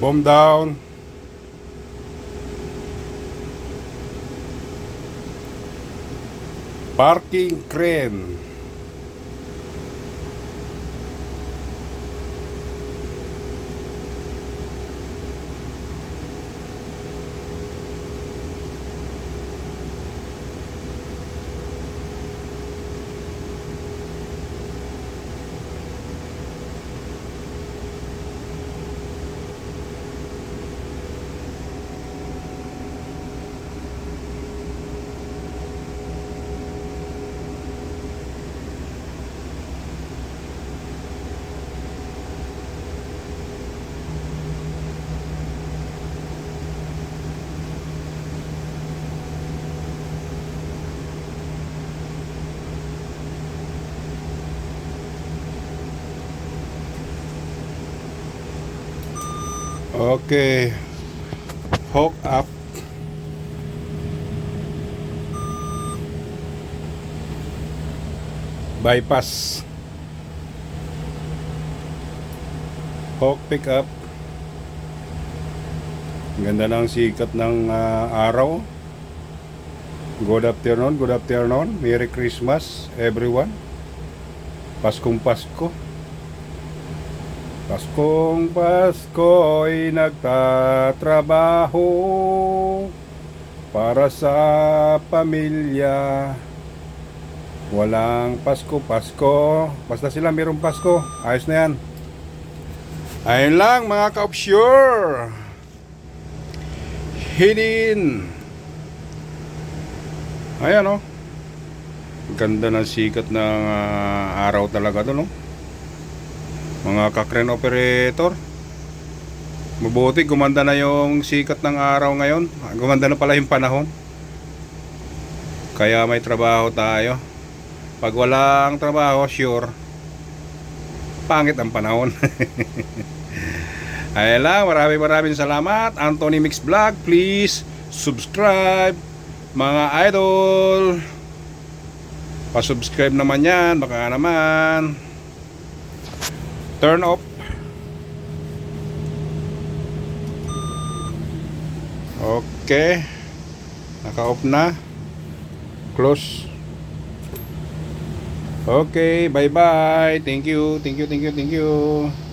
Bomb down. Parking crane. Okay. Hook up. Bypass. Hook pick up. Ganda ng sikat ng ah, araw. Good afternoon, good afternoon. Merry Christmas everyone. Paskong Pasko. Paskong Pasko'y nagtatrabaho para sa pamilya. Walang Pasko, Pasko. Basta sila mayroong Pasko. Ayos na yan. Ayun lang mga ka-offshore. Hinin. Ayan oh. Ganda ng sikat ng ah, araw talaga doon oh mga kakren operator. Mabuti gumanda na yung sikat ng araw ngayon. Gumanda na pala yung panahon. Kaya may trabaho tayo. Pag walang trabaho sure pangit ang panahon. Ayun lang maraming maraming salamat. Anthony Mix Vlog please subscribe mga idol. Pasubscribe naman yan baka naman turn off okay. Naka off na. Close. Okay bye bye thank you thank you thank you thank you